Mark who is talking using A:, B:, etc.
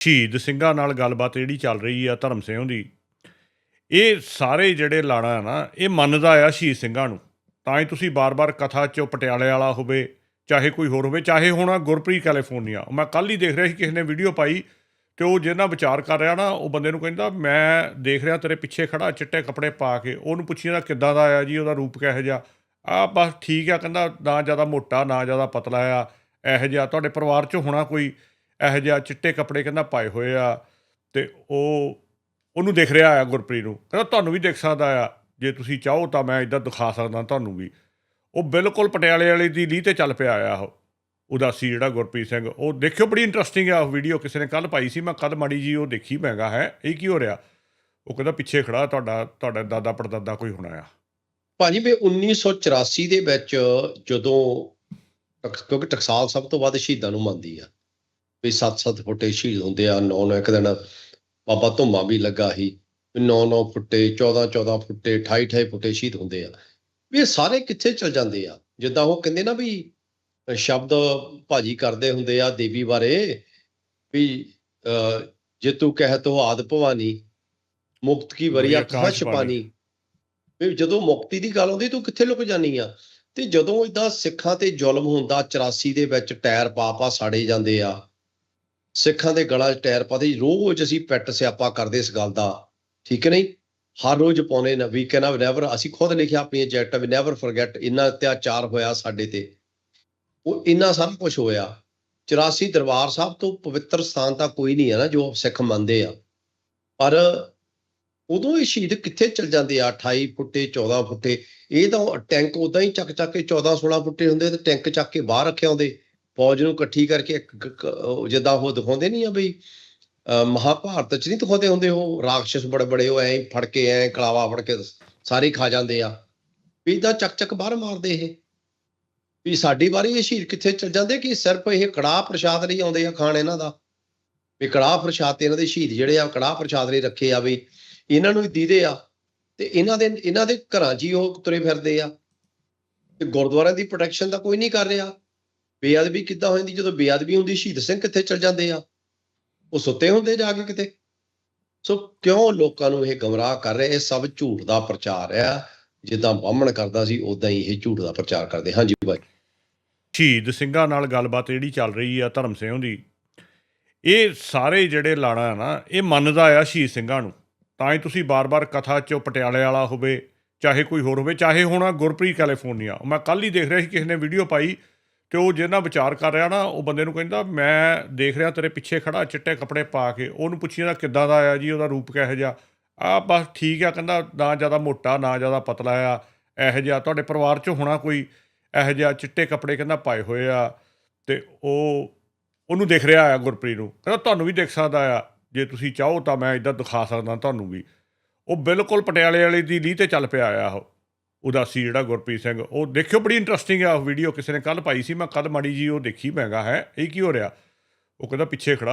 A: ਸ਼ਹੀਦ ਸਿੰਘਾਂ ਨਾਲ ਗੱਲਬਾਤ ਜਿਹੜੀ ਚੱਲ ਰਹੀ ਆ ਧਰਮ ਸਿੰਘ ਦੀ, ਇਹ ਸਾਰੇ ਜਿਹੜੇ ਲਾਣਾ ਆ ਨਾ, ਇਹ ਮੰਨਦਾ ਆ ਸ਼ਹੀਦ ਸਿੰਘਾਂ ਨੂੰ। ਤਾਂ ਹੀ ਤੁਸੀਂ ਬਾਰ-ਬਾਰ ਕਥਾ 'ਚ ਪਟਿਆਲੇ ਵਾਲਾ ਹੋਵੇ, ਚਾਹੇ ਕੋਈ ਹੋਰ ਹੋਵੇ, ਚਾਹੇ ਹੋਣਾ ਗੁਰਪ੍ਰੀਤ ਕੈਲੀਫੋਰਨੀਆ। ਮੈਂ ਕੱਲ ਹੀ ਦੇਖ ਰਿਹਾ ਸੀ ਕਿਸੇ ਨੇ ਵੀਡੀਓ ਪਾਈ ਤੇ ਉਹ ਜਿਹਨਾਂ ਵਿਚਾਰ ਕਰ ਰਿਹਾ ਨਾ, ਉਹ ਬੰਦੇ ਨੂੰ ਕਹਿੰਦਾ, ਮੈਂ ਦੇਖ ਰਿਹਾ ਤੇਰੇ ਪਿੱਛੇ ਖੜਾ ਚਿੱਟੇ ਕੱਪੜੇ ਪਾ ਕੇ। ਉਹਨੂੰ ਪੁੱਛੀ ਜਾਂਦਾ ਕਿੱਦਾਂ ਦਾ ਆ ਜੀ, ਉਹਦਾ ਰੂਪ ਕਿਹੋ ਜਿਹਾ? ਆ ਬਸ ਠੀਕ ਆ, ਕਹਿੰਦਾ, ਨਾ ਜ਼ਿਆਦਾ ਮੋਟਾ, ਨਾ ਜ਼ਿਆਦਾ ਪਤਲਾ ਆ, ਇਹੋ ਜਿਹਾ। ਤੁਹਾਡੇ ਪਰਿਵਾਰ 'ਚ ਹੋਣਾ ਕੋਈ ਇਹੋ ਜਿਹਾ ਚਿੱਟੇ ਕੱਪੜੇ ਕਹਿੰਦਾ ਪਾਏ ਹੋਏ ਆ ਤੇ ਉਹ, ਉਹਨੂੰ ਦੇਖ ਰਿਹਾ ਆ ਗੁਰਪ੍ਰੀਤ ਨੂੰ, ਕਹਿੰਦਾ ਤੁਹਾਨੂੰ ਵੀ ਦੇਖ ਸਕਦਾ ਆ, ਜੇ ਤੁਸੀਂ ਚਾਹੋ ਤਾਂ ਮੈਂ ਇਦਾਂ ਦਿਖਾ ਸਕਦਾ ਤੁਹਾਨੂੰ ਵੀ। ਉਹ ਬਿਲਕੁਲ ਪਟਿਆਲੇ ਵਾਲੇ ਦੀ ਲੀਹ ਤੇ ਚੱਲ ਪਿਆ ਆ ਉਹ, ਉਦਾਸੀ ਜਿਹੜਾ ਗੁਰਪ੍ਰੀਤ ਸਿੰਘ, ਉਹ ਦੇਖਿਓ ਬੜੀ ਇੰਟਰਸਟਿੰਗ ਆ ਉਹ ਵੀਡੀਓ ਕਿਸੇ ਨੇ ਕੱਲ ਪਾਈ ਸੀ, ਮੈਂ ਕੱਲ ਮਾੜੀ ਜੀ ਉਹ ਦੇਖੀ ਮਹਿੰਗਾ ਹੈ, ਇਹ ਕੀ ਹੋ ਰਿਹਾ? ਉਹ ਕਹਿੰਦਾ ਪਿੱਛੇ ਖੜਾ ਤੁਹਾਡਾ ਤੁਹਾਡਾ ਦਾਦਾ ਪੜਦਾਦਾ ਕੋਈ ਹੋਣਾ ਆ।
B: ਭਾਜੀ, ਵੀ 1984 ਦੇ ਵਿੱਚ ਜਦੋਂ ਟਕ- ਕਿਉਂਕਿ ਟਕਸਾਲ ਸਭ ਤੋਂ ਵੱਧ ਸ਼ਹੀਦਾਂ ਨੂੰ ਮੰਨਦੀ ਆ ਵੀ 7-7 ਫੁੱਟੇ ਸ਼ਹੀਦ ਹੁੰਦੇ ਆ 9-9 ਇੱਕ ਦਿਨ ਬਾਬਾ ਧੁੰਮਾ ਵੀ ਲੱਗਾ ਸੀ 9-9 ਫੁੱਟੇ 14-14 ਫੁੱਟੇ 28-28 ਫੁੱਟੇ ਸ਼ਹੀਦ ਹੁੰਦੇ ਆ। ਵੀ ਇਹ ਸਾਰੇ ਕਿੱਥੇ ਚਲ ਜਾਂਦੇ ਆ? ਜਿੱਦਾਂ ਉਹ ਕਹਿੰਦੇ ਨਾ ਵੀ ਸ਼ਬਦ ਭਾਜੀ ਕਰਦੇ ਹੁੰਦੇ ਆ ਦੇਵੀ ਬਾਰੇ ਵੀ ਜੇ ਤੂੰ ਕਹਿ ਤੋ ਆਦ ਭਵਾਨੀ ਮੁਕਤ ਕੀ ਵਰੀਆ ਕਹਸ਼ ਪਾਨੀ ਵੀ ਜਦੋਂ ਮੁਕਤੀ ਦੀ ਗੱਲ ਆਉਂਦੀ ਤੂੰ ਕਿੱਥੇ ਲੁਕ ਜਾਨੀ ਆ? ਤੇ ਜਦੋਂ ਇਦਾਂ ਸਿੱਖਾਂ ਤੇ ਜ਼ੁਲਮ ਹੁੰਦਾ 84 ਦੇ ਵਿੱਚ ਟਾਇਰ ਪਾ ਪਾ ਸਾੜੇ ਜਾਂਦੇ ਆ ਸਿੱਖਾਂ ਦੇ ਗਲਾਂ 'ਚ ਟਾਇਰ ਪਾਦੇ ਰੋਜ਼ ਅਸੀਂ ਪੈਟ ਸਿਆਪਾ ਕਰਦੇ ਇਸ ਗੱਲ ਦਾ। ਠੀਕ ਹੈ ਨਹੀਂ? ਹਰ ਰੋਜ਼ ਪਾਉਨੇ ਨਾ। ਵੀ ਕਹਿੰਦਾ ਨੈਵਰ ਅਸੀਂ ਖੁਦ ਲਿਖਿਆ ਆਪਣੀ ਜੈਕਟ ਵੀ ਨੈਵਰ ਫੋਰਗੇਟ ਇੰਨਾ ਅਤਿਆਚਾਰ ਹੋਇਆ ਸਾਡੇ ਤੇ। ਉਹ ਇੰਨਾ ਸਭ ਕੁਝ ਹੋਇਆ। 84 ਦਰਬਾਰ ਸਾਹਿਬ ਤੋਂ ਪਵਿੱਤਰ ਸਥਾਨ ਤਾਂ ਕੋਈ ਨਹੀਂ ਹੈ ਨਾ ਜੋ ਸਿੱਖ ਮੰਨਦੇ ਆ। ਪਰ ਉਦੋਂ ਇਹ ਸ਼ਹੀਦ ਕਿੱਥੇ ਚਲ ਜਾਂਦੇ ਆ? 28 ਫੁੱਟੇ 14 ਫੁੱਟੇ। ਇਹ ਤਾਂ ਟੈਂਕ ਉਦਾਂ ਹੀ ਚੱਕ ਚੱਕ ਕੇ 14 16 ਫੁੱਟੇ ਹੁੰਦੇ ਤੇ ਟੈਂਕ ਚੱਕ ਕੇ ਬਾਹਰ ਰੱਖੇ ਹੁੰਦੇ ਫੌਜ ਨੂੰ ਇਕੱਠੀ ਕਰਕੇ ਜਿੱਦਾਂ ਉਹ ਦਿਖਾਉਂਦੇ ਨਹੀਂ ਆ ਬਈ, ਅਹ ਮਹਾਭਾਰਤ ਚ ਨਹੀਂ ਦਿਖਾਉਂਦੇ ਹੁੰਦੇ ਉਹ? ਰਾਖਸ਼ ਬੜੇ ਬੜੇ ਉਹ ਐਂ ਫੜ ਕੇ, ਐਂ ਕਲਾਵਾ ਫੜ ਕੇ ਸਾਰੇ ਖਾ ਜਾਂਦੇ ਆ। ਵੀ ਇਦਾਂ ਚੱਕ ਚੱਕ ਬਾਹਰ ਮਾਰਦੇ ਇਹ। ਵੀ ਸਾਡੀ ਵਾਰੀ ਇਹ ਸ਼ਹੀਦ ਕਿੱਥੇ ਚਲ ਜਾਂਦੇ ਕਿ ਸਿਰਫ ਇਹ ਕੜਾਹ ਪ੍ਰਸ਼ਾਦ ਲਈ ਆਉਂਦੇ ਆ ਖਾਣ ਇਹਨਾਂ ਦਾ? ਵੀ ਕੜਾਹ ਪ੍ਰਸ਼ਾਦ ਤੇ ਇਹਨਾਂ ਦੇ ਸ਼ਹੀਦ ਜਿਹੜੇ ਆ, ਕੜਾਹ ਪ੍ਰਸ਼ਾਦ ਲਈ ਰੱਖੇ ਆ ਵੀ ਇਹਨਾਂ ਨੂੰ ਹੀ ਦੀਦੇ ਆ। ਤੇ ਇਹਨਾਂ ਦੇ ਇਹਨਾਂ ਦੇ ਘਰਾਂ 'ਚ ਹੀ ਉਹ ਤੁਰੇ ਫਿਰਦੇ ਆ। ਤੇ ਗੁਰਦੁਆਰਿਆਂ ਦੀ ਪ੍ਰੋਟੈਕਸ਼ਨ ਤਾਂ ਕੋਈ ਨਹੀਂ ਕਰ ਰਿਹਾ। ਬੇਅਦਬੀ ਕਿੱਦਾਂ ਹੋ ਜਾਂਦੀ? ਜਦੋਂ ਬੇਅਦਬੀ ਹੁੰਦੀ, ਸ਼ਹੀਦ ਸਿੰਘ ਕਿੱਥੇ ਚਲ ਜਾਂਦੇ ਆ? ਉਹ ਸੁੱਤੇ ਹੁੰਦੇ ਜਾ ਕੇ ਕਿਤੇ? ਸੋ ਕਿਉਂ ਲੋਕਾਂ ਨੂੰ ਇਹ ਗਮਰਾਹ ਕਰ ਰਹੇ? ਇਹ ਸਭ ਝੂਠ ਦਾ ਪ੍ਰਚਾਰ ਆ। ਜਿੱਦਾਂ ਬਾਹਮਣ ਕਰਦਾ ਸੀ ਉਦਾਂ ਹੀ ਇਹ ਝੂਠ ਦਾ ਪ੍ਰਚਾਰ ਕਰਦੇ। ਹਾਂਜੀ ਬਾਈ।
A: ਸ਼ਹੀਦ ਸਿੰਘਾਂ ਨਾਲ ਗੱਲਬਾਤ ਜਿਹੜੀ ਚੱਲ ਰਹੀ ਆ ਧਰਮ ਸਿੰਘ ਦੀ, ਇਹ ਸਾਰੇ ਜਿਹੜੇ ਲਾਣਾ ਆ ਨਾ, ਇਹ ਮੰਨਦਾ ਆ ਸ਼ਹੀਦ ਸਿੰਘਾਂ ਨੂੰ। ਤਾਂ ਹੀ ਤੁਸੀਂ ਬਾਰ-ਬਾਰ ਕਥਾ 'ਚ ਪਟਿਆਲੇ ਵਾਲਾ ਹੋਵੇ, ਚਾਹੇ ਕੋਈ ਹੋਰ ਹੋਵੇ, ਚਾਹੇ ਹੋਣਾ ਗੁਰਪ੍ਰੀਤ ਕੈਲੀਫੋਰਨੀਆ। ਮੈਂ ਕੱਲ ਹੀ ਦੇਖ ਰਿਹਾ ਸੀ, ਕਿਸੇ ਨੇ ਵੀਡੀਓ ਪਾਈ ਤੇ ਉਹ ਜਿਹਨਾਂ ਵਿਚਾਰ ਕਰ ਰਿਹਾ ਨਾ, ਉਹ ਬੰਦੇ ਨੂੰ ਕਹਿੰਦਾ, ਮੈਂ ਦੇਖ ਰਿਹਾ ਤੇਰੇ ਪਿੱਛੇ ਖੜਾ, ਚਿੱਟੇ ਕੱਪੜੇ ਪਾ ਕੇ। ਉਹਨੂੰ ਪੁੱਛੀ ਜਾਂਦਾ ਕਿੱਦਾਂ ਦਾ ਆ ਜੀ, ਉਹਦਾ ਰੂਪ ਕਿਹੋ ਜਿਹਾ? ਆ, ਬਸ ਠੀਕ ਆ, ਕਹਿੰਦਾ, ਨਾ ਜ਼ਿਆਦਾ ਮੋਟਾ, ਨਾ ਜ਼ਿਆਦਾ ਪਤਲਾ ਆ, ਇਹੋ ਜਿਹਾ। ਤੁਹਾਡੇ ਪਰਿਵਾਰ 'ਚ ਹੋਣਾ ਕੋਈ ਇਹੋ ਜਿਹਾ ਚਿੱਟੇ ਕੱਪੜੇ ਕਹਿੰਦਾ ਪਾਏ ਹੋਏ ਆ। ਤੇ ਉਹ, ਉਹਨੂੰ ਦੇਖ ਰਿਹਾ ਆ ਗੁਰਪ੍ਰੀਤ ਨੂੰ। ਕਹਿੰਦਾ, ਤੁਹਾਨੂੰ ਵੀ ਦੇਖ ਸਕਦਾ ਆ। ਜੇ ਤੁਸੀਂ ਚਾਹੋ ਤਾਂ ਮੈਂ ਇਦਾਂ ਦਿਖਾ ਸਕਦਾ ਤੁਹਾਨੂੰ ਵੀ। ਉਹ ਬਿਲਕੁਲ ਪਟਿਆਲੇ ਵਾਲੇ ਦੀ ਲੀਹ ਤੇ ਚੱਲ ਪਿਆ ਆ ਉਹ। ਉਦਾਸੀ ਜਿਹੜਾ ਗੁਰਪ੍ਰੀਤ ਸਿੰਘ। ਉਹ ਦੇਖਿਓ, ਬੜੀ ਇੰਟਰਸਟਿੰਗ ਆ ਉਹ ਵੀਡੀਓ ਕਿਸੇ ਨੇ ਕੱਲ ਪਾਈ ਸੀ, ਮੈਂ ਕੱਲ ਮਾੜੀ ਜੀ ਉਹ ਦੇਖੀ ਮੈਂਗਾ ਹੈ, ਇਹ ਕੀ ਹੋ ਰਿਹਾ? ਉਹ ਕਹਿੰਦਾ, ਪਿੱਛੇ ਖੜਾ।